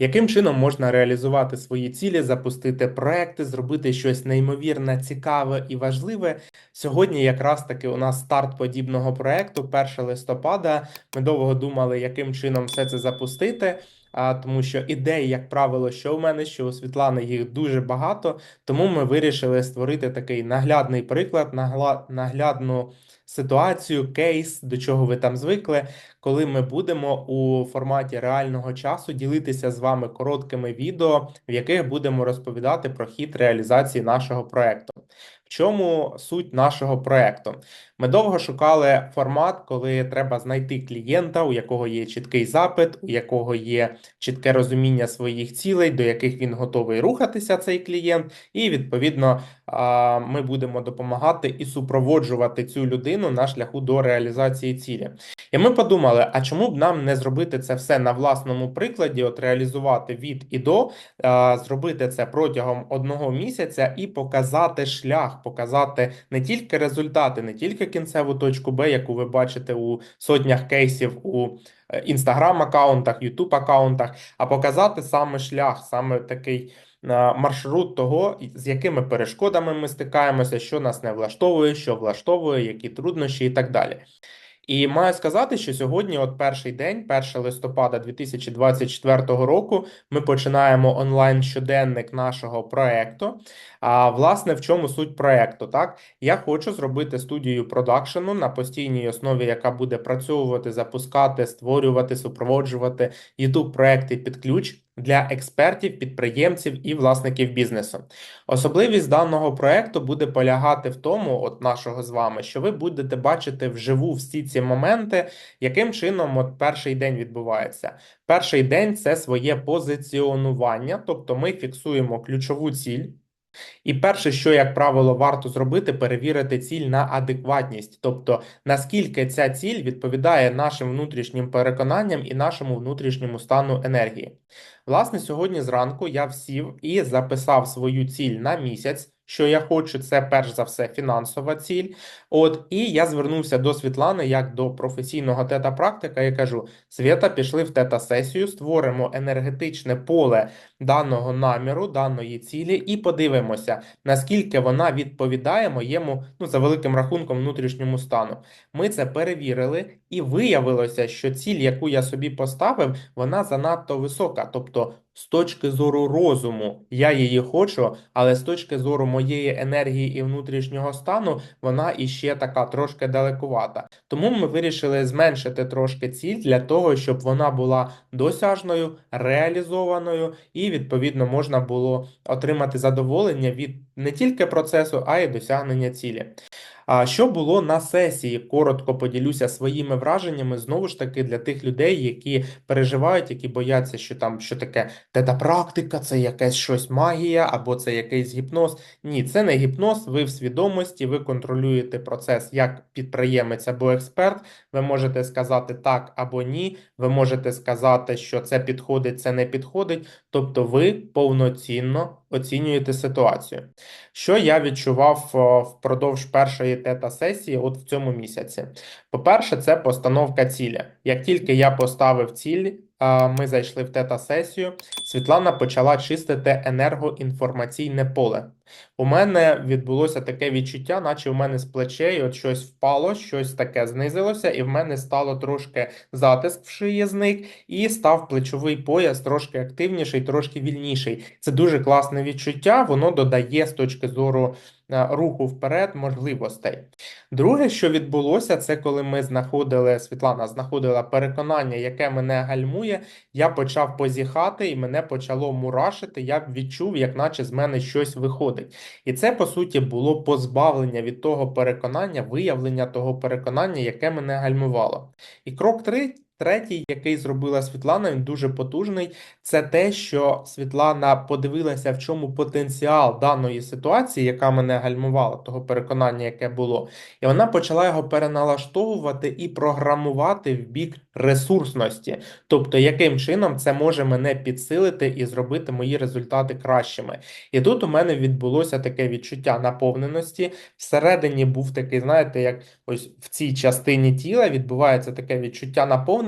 Яким чином можна реалізувати свої цілі, запустити проекти, зробити щось неймовірне, цікаве і важливе? Сьогодні якраз таки у нас старт подібного проекту, 1 листопада. Ми довго думали, яким чином все це запустити. А тому, що ідей, як правило, що у мене, що у Світлани їх дуже багато. Тому ми вирішили створити такий наглядний приклад, наглядну ситуацію, кейс, до чого ви там звикли, коли ми будемо у форматі реального часу ділитися з вами короткими відео, в яких будемо розповідати про хід реалізації нашого проекту. В чому суть нашого проекту? Ми довго шукали формат, коли треба знайти клієнта, у якого є чіткий запит, у якого є чітке розуміння своїх цілей, до яких він готовий рухатися, цей клієнт, і відповідно ми будемо допомагати і супроводжувати цю людину на шляху до реалізації цілі. І ми подумали: а чому б нам не зробити це все на власному прикладі, от реалізувати від і до, зробити це протягом одного місяця і показати шлях, показати не тільки результати, не тільки кінцеву точку Б, яку ви бачите у сотнях кейсів у інстаграм аккаунтах, ютуб аккаунтах, а показати саме шлях, саме такий е, маршрут того, з якими перешкодами ми стикаємося, що нас не влаштовує, що влаштовує, які труднощі і так далі. І маю сказати, що сьогодні, от перший день, 1 листопада 2024 року, ми починаємо онлайн щоденник нашого проекту. А власне, в чому суть проекту? Так, я хочу зробити студію продакшену на постійній основі, яка буде працювати, запускати, створювати, супроводжувати youtube проекти під ключ для експертів, підприємців і власників бізнесу. Особливість даного проекту буде полягати в тому, от нашого з вами, що ви будете бачити вживу всі ці моменти, яким чином от перший день відбувається. Перший день це своє позиціонування, тобто ми фіксуємо ключову ціль. І перше, що, як правило, варто зробити, перевірити ціль на адекватність, тобто наскільки ця ціль відповідає нашим внутрішнім переконанням і нашому внутрішньому стану енергії. Власне, сьогодні зранку я всів і записав свою ціль на місяць. Що я хочу, це перш за все фінансова ціль. От і я звернувся до Світлани як до професійного тета-практика і кажу: Свята, пішли в тета-сесію, створимо енергетичне поле даного наміру, даної цілі, і подивимося, наскільки вона відповідає моєму, ну за великим рахунком, внутрішньому стану. Ми це перевірили, і виявилося, що ціль, яку я собі поставив, вона занадто висока. Тобто, detto з точки зору розуму, я її хочу, але з точки зору моєї енергії і внутрішнього стану, вона іще така трошки далекувата. Тому ми вирішили зменшити трошки ціль для того, щоб вона була досяжною, реалізованою, і відповідно можна було отримати задоволення від не тільки процесу, а й досягнення цілі. А що було на сесії? Коротко поділюся своїми враженнями знову ж таки для тих людей, які переживають, які бояться, що там що таке тета-практика, це якесь щось магія або це якийсь гіпноз. Ні, це не гіпноз. Ви в свідомості, ви контролюєте процес як підприємець або експерт. Ви можете сказати так або ні. Ви можете сказати, що це підходить, це не підходить. Тобто, ви повноцінно оцінюєте ситуацію. Що я відчував впродовж першої тета-сесії, от в цьому місяці? По-перше, це постановка цілі. Як тільки я поставив ціль, ми зайшли в тета-сесію, Світлана почала чистити енергоінформаційне поле. У мене відбулося таке відчуття, наче в мене з плечей от щось впало, щось таке знизилося, і в мене стало трошки затиск в шиї зник, і став плечовий пояс трошки активніший, трошки вільніший. Це дуже класне відчуття, воно додає з точки зору е, руху вперед можливостей. Друге, що відбулося, це коли ми знаходили, Світлана знаходила переконання, яке мене гальмує, я почав позіхати і мене почало мурашити, я відчув, як наче з мене щось виходить. І це, по суті, було позбавлення від того переконання, виявлення того переконання, яке мене гальмувало. І крок три. Третій, який зробила Світлана, він дуже потужний. Це те, що Світлана подивилася, в чому потенціал даної ситуації, яка мене гальмувала, того переконання, яке було, і вона почала його переналаштовувати і програмувати в бік ресурсності, тобто яким чином це може мене підсилити і зробити мої результати кращими. І тут у мене відбулося таке відчуття наповненості. Всередині був такий, знаєте, як ось в цій частині тіла відбувається таке відчуття наповненості,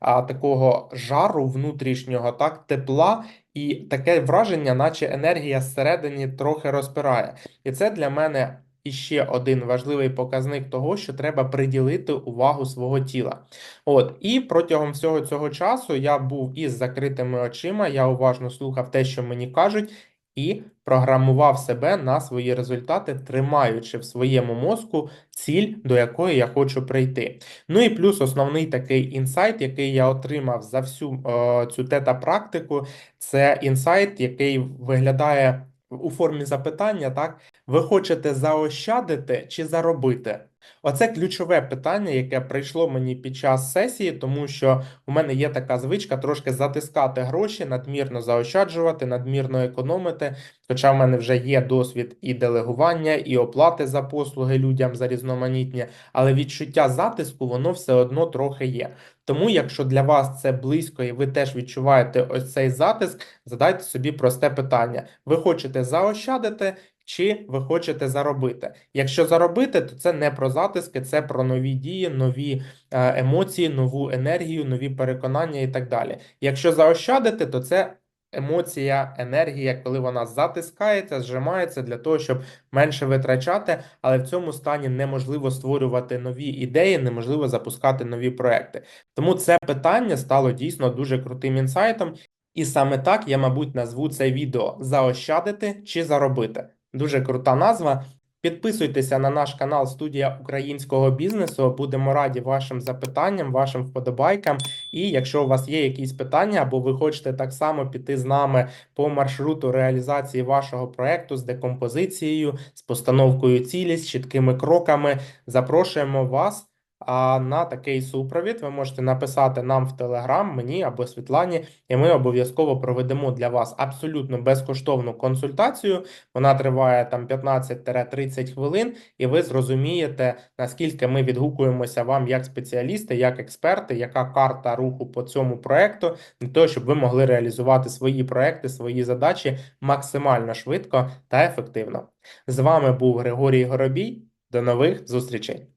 а такого жару внутрішнього, так, тепла. І таке враження, наче енергія зсередині трохи розпирає. І це для мене іще один важливий показник того, що треба приділити увагу свого тіла. От, і протягом всього цього часу я був із закритими очима, я уважно слухав те, що мені кажуть, і програмував себе на свої результати, тримаючи в своєму мозку ціль, до якої я хочу прийти. Ну і плюс основний такий інсайт, який я отримав за всю е, цю тета-практику, це інсайт, який виглядає у формі запитання, так? Ви хочете заощадити чи заробити? Оце ключове питання, яке прийшло мені під час сесії, тому що у мене є така звичка трошки затискати гроші, надмірно заощаджувати, надмірно економити. Хоча в мене вже є досвід і делегування, і оплати за послуги людям за різноманітні, але відчуття затиску воно все одно трохи є. Тому, якщо для вас це близько і ви теж відчуваєте ось цей затиск, задайте собі просте питання: ви хочете заощадити? Чи ви хочете заробити? Якщо заробити, то це не про затиски, це про нові дії, нові е, емоції, нову енергію, нові переконання і так далі. Якщо заощадити, то це емоція, енергія, коли вона затискається, зжимається для того, щоб менше витрачати, але в цьому стані неможливо створювати нові ідеї, неможливо запускати нові проекти. Тому це питання стало дійсно дуже крутим інсайтом. І саме так я, мабуть, назву це відео заощадити чи заробити. Дуже крута назва. Підписуйтеся на наш канал Студія українського бізнесу. Будемо раді вашим запитанням, вашим вподобайкам. І якщо у вас є якісь питання, або ви хочете так само піти з нами по маршруту реалізації вашого проекту з декомпозицією, з постановкою цілі, з чіткими кроками, запрошуємо вас. А на такий супровід ви можете написати нам в Телеграм, мені або Світлані, і ми обов'язково проведемо для вас абсолютно безкоштовну консультацію. Вона триває там 15-30 хвилин, і ви зрозумієте, наскільки ми відгукуємося вам як спеціалісти, як експерти, яка карта руху по цьому проекту, для того, щоб ви могли реалізувати свої проекти, свої задачі максимально швидко та ефективно. З вами був Григорій Горобій. До нових зустрічей!